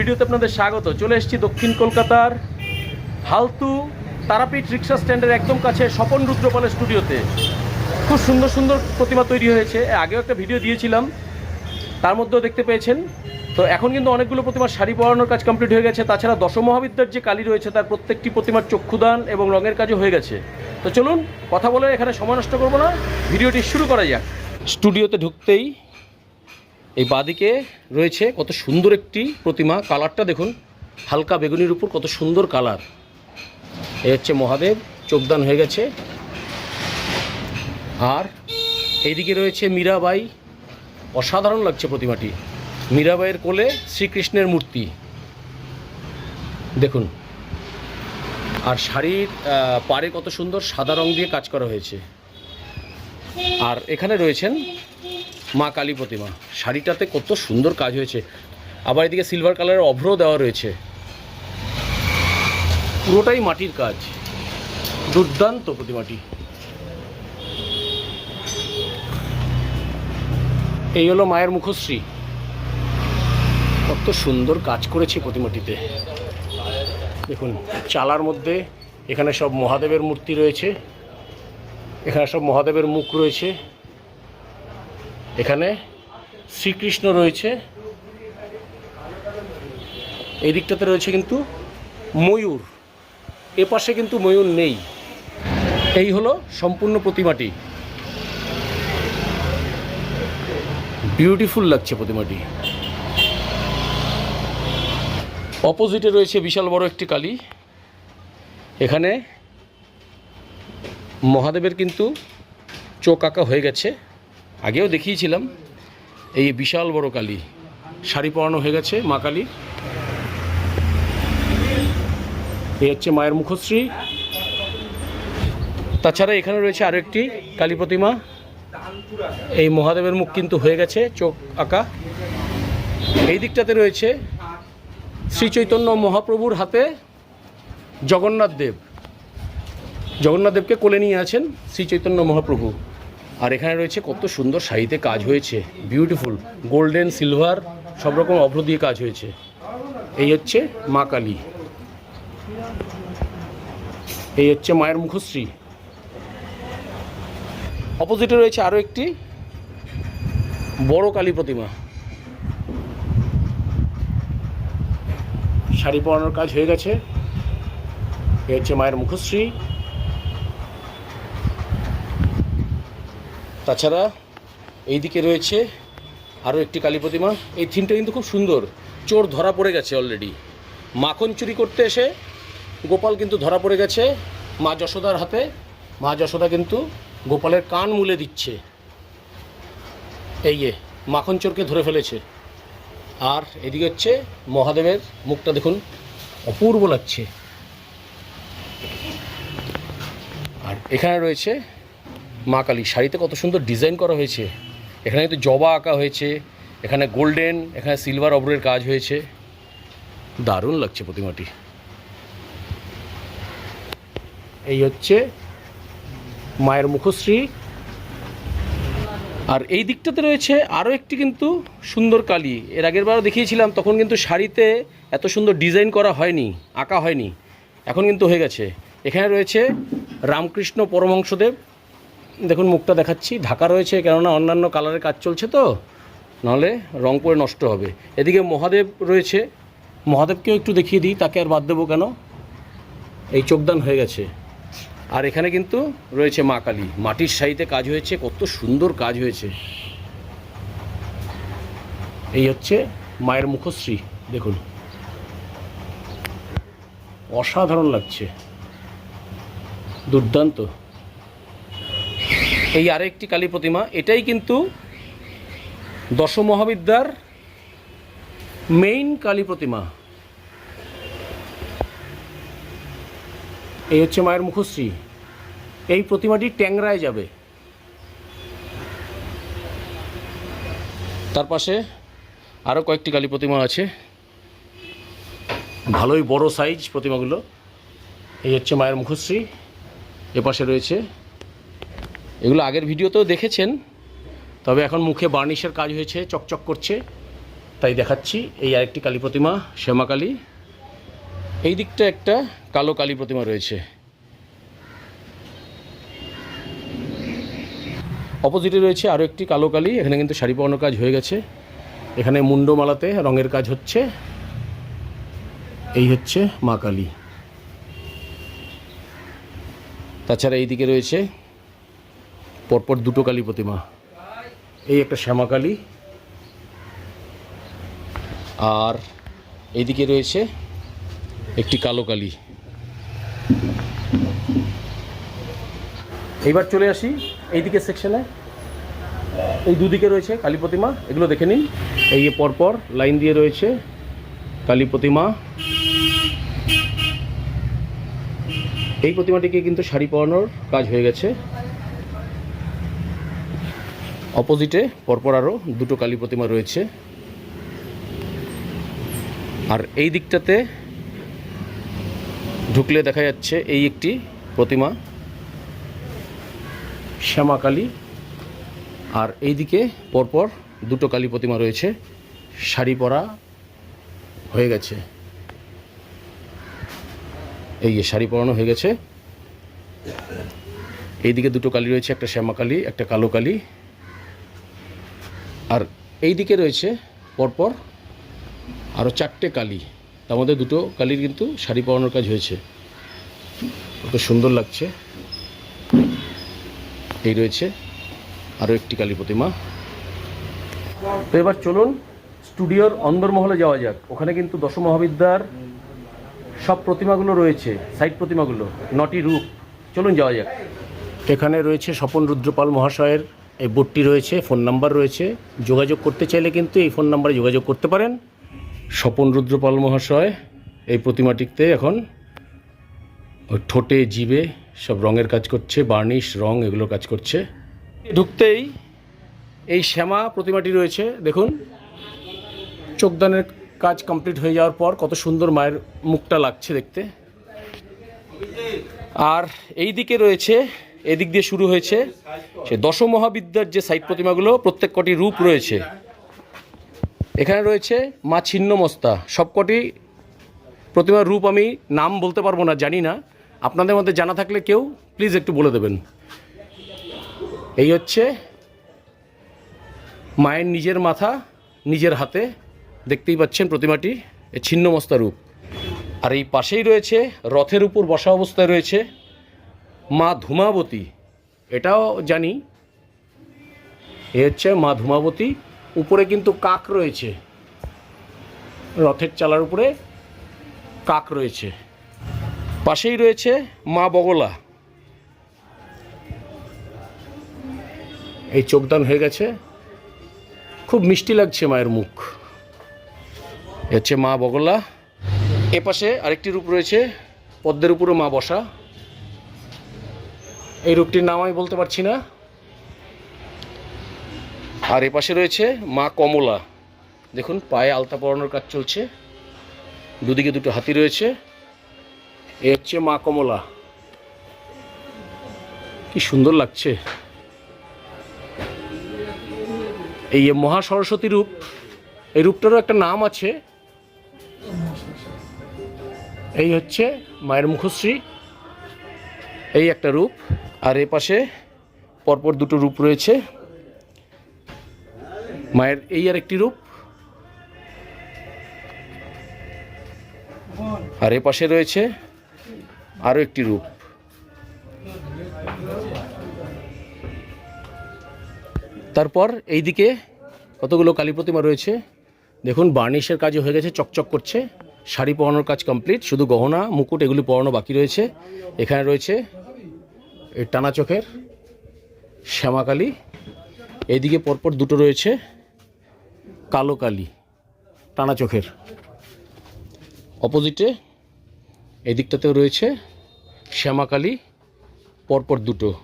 ভিডিওতে আপনাদের স্বাগত। চলে এসেছি দক্ষিণ কলকাতার হালতু তারাপীঠ রিক্সা স্ট্যান্ডের একদম কাছে স্বপন রুদ্রপালের স্টুডিওতে। খুব সুন্দর সুন্দর প্রতিমা তৈরি হয়েছে। আগেও একটা ভিডিও দিয়েছিলাম। তার মধ্যেও দেখতে পেয়েছেন। তো এখন কিন্তু অনেকগুলো প্রতিমার শাড়ি পরানোর কাজ কমপ্লিট হয়ে গেছে। তাছাড়া দশমহাবিদ্যার যে কালী রয়েছে, তার প্রত্যেকটি প্রতিমার চক্ষুদান এবং রঙের কাজও হয়ে গেছে। তো চলুন, কথা বলে এখানে সময় নষ্ট করব না। ভিডিওটি শুরু করা যাক। স্টুডিওতে ঢুকতেই এই বাদিকে রয়েছে কত সুন্দর একটি প্রতিমা। কালারটা দেখুন, হালকা বেগুনির উপর কত সুন্দর কালার। এই হচ্ছে মহাদেব, চোখদান হয়ে গেছে। আর এইদিকে রয়েছে মীরাবাই। অসাধারণ লাগছে প্রতিমাটি। মীরাবাইয়ের কোলে শ্রীকৃষ্ণের মূর্তি। দেখুন, আর শাড়ির পাড়ে কত সুন্দর সাদা রং দিয়ে কাজ করা হয়েছে। আর এখানে রয়েছেন মা কালী প্রতিমা। শাড়িটাতে কত সুন্দর কাজ হয়েছে। আবার এদিকে সিলভার কালারের অভ্র দেওয়া রয়েছে। পুরোটাই মাটির কাজ। দুর্দান্ত প্রতিমাটি। এই হলো মায়ের মুখশ্রী। কত সুন্দর কাজ করেছে প্রতিমাটিতে। দেখুন, চালার মধ্যে এখানে সব মহাদেবের মূর্তি রয়েছে। এখানে সব মহাদেবের মুখ রয়েছে। এখানে শ্রীকৃষ্ণ রয়েছে। এই দিকটাতে রয়েছে কিন্তু ময়ূর। এ পাশে কিন্তু ময়ূর নেই। এই হলো সম্পূর্ণ প্রতিমাটি। বিউটিফুল লাগছে প্রতিমাটি। অপোজিটে রয়েছে বিশাল বড় একটি কালী। এখানে মহাদেবের কিন্তু চোখ আঁকা হয়ে গেছে। আগেও দেখিয়েছিলাম, এই বিশাল বড় কালী। শাড়ি পরানো হয়ে গেছে মা কালী এই হচ্ছে মায়ের মুখশ্রী। তাছাড়া এখানে রয়েছে আরও একটি কালী প্রতিমা। এই মহাদেবের মুখ কিন্তু হয়ে গেছে, চোখ আঁকা। এই দিকটাতে রয়েছে শ্রী চৈতন্য মহাপ্রভুর হাতে জগন্নাথ দেব। জগন্নাথ দেবকে কোলে নিয়ে আছেন শ্রী চৈতন্য মহাপ্রভু। আর এখানে রয়েছে কত সুন্দর শাড়িতে কাজ হয়েছে বিউটিফুল গোল্ডেন সিলভার সব রকম অভ্র দিয়ে কাজ হয়েছে। এই হচ্ছে মা কালী। এই হচ্ছে মায়ের মুখশ্রী। অপোজিটে রয়েছে আরও একটি বড় কালী প্রতিমা। শাড়ি পরানোর কাজ হয়ে গেছে। এই হচ্ছে মায়ের মুখশ্রী। তাছাড়া এইদিকে রয়েছে আরও একটি কালী প্রতিমা। এই থিমটা কিন্তু খুব সুন্দর। চোর ধরা পড়ে গেছে অলরেডি মাখন চুরি করতে এসে গোপাল কিন্তু ধরা পড়ে গেছে মা যশোদার হাতে। মা যশোদা কিন্তু গোপালের কান মুলে দিচ্ছে। এই যে, মাখন চোরকে ধরে ফেলেছে। আর এদিকে হচ্ছে মহাদেবের মুখটা দেখুন, অপূর্ব লাগছে। আর এখানে রয়েছে মা কালী, শাড়িতে কত সুন্দর ডিজাইন করা হয়েছে। এখানে কিন্তু জবা আঁকা হয়েছে, এখানে গোল্ডেন এখানে সিলভার অব্রের কাজ হয়েছে। দারুণ লাগছে প্রতিমাটি। এই হচ্ছে মায়ের মুখশ্রী। আর এই দিকটাতে রয়েছে আরও একটি কিন্তু সুন্দর কালী। এর আগের বারও দেখিয়েছিলাম, তখন কিন্তু শাড়িতে এত সুন্দর ডিজাইন করা হয়নি, আঁকা হয়নি। এখন কিন্তু হয়ে গেছে। এখানে রয়েছে রামকৃষ্ণ পরমহংসদেব। দেখুন, মুখটা দেখাচ্ছি। ঢাকা রয়েছে, কেননা অন্যান্য কালারের কাজ চলছে তো। নাহলে রং করে নষ্ট হবে। এদিকে মহাদেব রয়েছে। মহাদেবকেও একটু দেখিয়ে দিই, তাকে আর বাদ দেবো কেন? এই চোখদান হয়ে গেছে। আর এখানে কিন্তু রয়েছে মা কালী। মাটির শাড়িতে কাজ হয়েছে, কত সুন্দর কাজ হয়েছে। এই হচ্ছে মায়ের মুখশ্রী, দেখুন। অসাধারণ লাগছে। দুর্দান্ত। এই আরেকটি কালী প্রতিমা, এটাই কিন্তু দশ মহাবিদ্যার মেইন কালী প্রতিমা। এই হচ্ছে মায়ের মুখশ্রী। এই প্রতিমাটি ট্যাংরায় যাবে। তার পাশে আরও কয়েকটি কালী প্রতিমা আছে। ভালোই বড় সাইজ প্রতিমাগুলো। এই হচ্ছে মায়ের মুখশ্রী। এপাশে রয়েছে এগুলো আগের ভিডিওতেও দেখেছেন, তবে এখন মুখে বার্নিশের কাজ হয়েছে, চকচক করছে। তাই দেখাচ্ছি এই আরেকটি কালী প্রতিমা, শ্যামা কালী। এই দিকটা একটা কালো কালী প্রতিমা রয়েছে। অপোজিটে রয়েছে আরও একটি কালো কালী, এখানে কিন্তু শাড়ি পরানোর কাজ হয়ে গেছে। এখানে মুন্ডমালাতে রঙের কাজ হচ্ছে। এই হচ্ছে মা কালী। তাছাড়া এইদিকে রয়েছে পরপর দুটো কালী প্রতিমা। এই একটা শ্যামা কালী। আর এইদিকে রয়েছে একটি কালো কালী। এইবার চলে আসি এইদিকে সেকশনে এই দুদিকে রয়েছে কালী প্রতিমা, এগুলো দেখে নিন। এই পরপর লাইন দিয়ে রয়েছে কালী প্রতিমা। এই প্রতিমাটিকে কিন্তু শাড়ি পরানোর কাজ হয়ে গেছে। অপোজিটে পরপর আরও দুটো কালী প্রতিমা রয়েছে। আর এই দিকটাতে ঢুকলে দেখা যাচ্ছে এই একটি প্রতিমা শ্যামা কালী। আর এইদিকে পরপর দুটো কালী প্রতিমা রয়েছে, শাড়ি পরা হয়ে গেছে। এই যে শাড়ি পরানো হয়ে গেছে। এইদিকে দুটো কালী রয়েছে, একটা শ্যামা কালী, একটা কালো কালী। আর এই দিকে রয়েছে পরপর আরও চারটে কালি। তার মধ্যে দুটো কালির কিন্তু শাড়ি পরানোর কাজ হয়েছে। কত সুন্দর লাগছে। এই রয়েছে আরও একটি কালী প্রতিমা। তো এবার চলুন স্টুডিওর অন্দরমহলে যাওয়া যাক। ওখানে কিন্তু দশ মহাবিদ্যার সব প্রতিমাগুলো রয়েছে সাইড প্রতিমাগুলো, নটি রূপ। চলুন যাওয়া যাক। এখানে রয়েছে স্বপন রুদ্রপাল মহাশয়ের এই বোর্ডটি রয়েছে, ফোন নাম্বার রয়েছে। যোগাযোগ করতে চাইলে কিন্তু এই ফোন নাম্বারে যোগাযোগ করতে পারেন। স্বপন রুদ্রপাল মহাশয়, এই প্রতিমাটিতে এখন ঠোঁটে জিবে সব রঙের কাজ করছে, বার্নিশ, রং এগুলো কাজ করছে। ঢুকতেই এই শ্যামা প্রতিমাটি রয়েছে, দেখুন। চোখদানের কাজ কমপ্লিট হয়ে যাওয়ার পর কত সুন্দর মায়ের মুখটা লাগছে দেখতে। আর এই দিকে রয়েছে এদিক দিয়ে শুরু হয়েছে সে দশ মহাবিদ্যার যে সাইড প্রতিমাগুলো, প্রত্যেক কটি রূপ রয়েছে। এখানে রয়েছে মা ছিন্নমস্তা। সবকটি প্রতিমার রূপ আমি নাম বলতে পারব না, জানি না। আপনাদের মধ্যে জানা থাকলে কেউ প্লিজ একটু বলে দেবেন। এই হচ্ছে মায়ের নিজের মাথা, নিজের হাতে। দেখতেই পাচ্ছেন প্রতিমাটি ছিন্নমস্তা রূপ। আর এই পাশেই রয়েছে, রথের উপর বসা অবস্থায় রয়েছে মা ধূমাবতী। এটাও জানি। এ হচ্ছে মা ধূমাবতী। উপরে কিন্তু কাক রয়েছে। রথের চালার উপরে কাক রয়েছে। পাশেই রয়েছে মা বগলা। এই চোখদান হয়ে গেছে। খুব মিষ্টি লাগছে মায়ের মুখ। এ হচ্ছে মা বগলা। এ পাশে আরেকটি রূপ রয়েছে। পদ্মের উপরে মা বসা। এই রূপটির নাম আমি বলতে পারছি না। আর এ পাশে রয়েছে মা কমলা। দেখুন, পায়ে আলতা পরানোর কাজ চলছে। দুদিকে দুটো হাতি রয়েছে। এ হচ্ছে মা কমলা। কি সুন্দর লাগছে। এই মহা সরস্বতী রূপ, এই রূপটারও একটা নাম আছে। এই হচ্ছে মায়ের মুখশ্রী। এই একটা রূপ, আর এ পাশে পরপর দুটো রূপ রয়েছে। মায়ের এই আর একটি রূপ। আর এ পাশে রয়েছে আরও একটি রূপ। তারপর এইদিকে কতগুলো কালী প্রতিমা রয়েছে। দেখুন, বার্নিশের কাজ হয়ে গেছে, চকচক করছে। শাড়ি পরানোর কাজ কমপ্লিট, শুধু গহনা, মুকুট এগুলি পরানো বাকি রয়েছে। এখানে রয়েছে এই টানা চোখের শ্যামাকালী এদিকে পরপর দুটো রয়েছে কালো কালি, টানা চোখের। অপোজিটে এদিকটাতেও দিকটাতেও রয়েছে শ্যামাকালী, পরপর দুটো।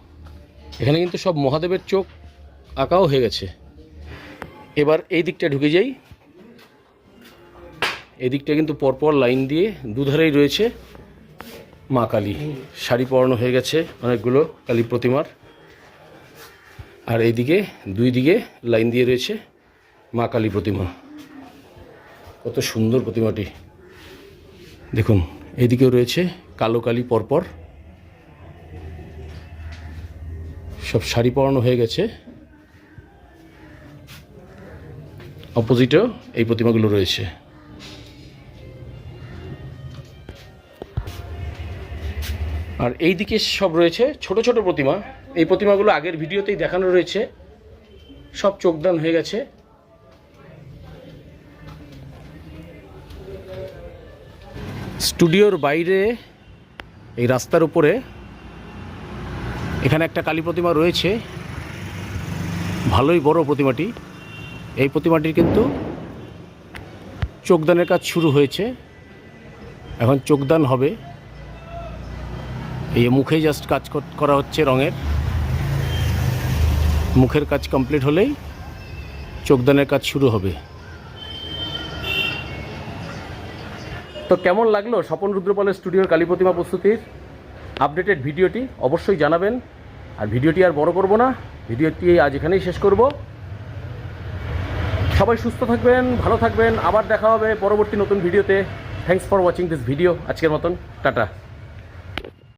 এখানে কিন্তু সব মহাদেবের চোখ আঁকাও হয়ে গেছে। এবার এই দিকটা ঢুকে যাই। এই দিকটা কিন্তু পরপর লাইন দিয়ে দুধারেই রয়েছে। মা কালী। শাড়ি পরানো হয়ে গেছে অনেকগুলো কালী প্রতিমার। আর এইদিকে, দুই দিকে লাইন দিয়ে রয়েছে মা কালী প্রতিমা। কত সুন্দর প্রতিমাটি। দেখুন, এইদিকেও রয়েছে কালো কালী পরপর। সব শাড়ি পরানো হয়ে গেছে। অপোজিটেও এই প্রতিমাগুলো রয়েছে। আর এই দিকে সব রয়েছে, ছোট ছোট প্রতিমা। এই প্রতিমাগুলো আগের ভিডিওতেই দেখানো রয়েছে। সব চোখদান হয়ে গেছে। স্টুডিওর বাইরে, এই রাস্তার উপরে, এখানে একটা কালী প্রতিমা রয়েছে। ভালোই বড় প্রতিমাটি। এই প্রতিমাটির কিন্তু চোখদানের কাজ শুরু হয়েছে। এখন চোখদান হবে। এই মুখে জাস্ট কাজ করা হচ্ছে রঙের। মুখের কাজ কমপ্লিট হলেই চোখদানের কাজ শুরু হবে। তো কেমন লাগল স্বপন রুদ্রপালের স্টুডিওর কালী প্রতিমা প্রস্তুতির? আপডেটেড ভিডিওটি অবশ্যই জানাবেন। আর ভিডিওটি আর বড় করব না, ভিডিওটি আজ এখানেই শেষ করব। সবাই সুস্থ থাকবেন, ভালো থাকবেন, আবার দেখা হবে পরবর্তী নতুন ভিডিওতে। Thanks for watching this video আজকের মতন, টাটা।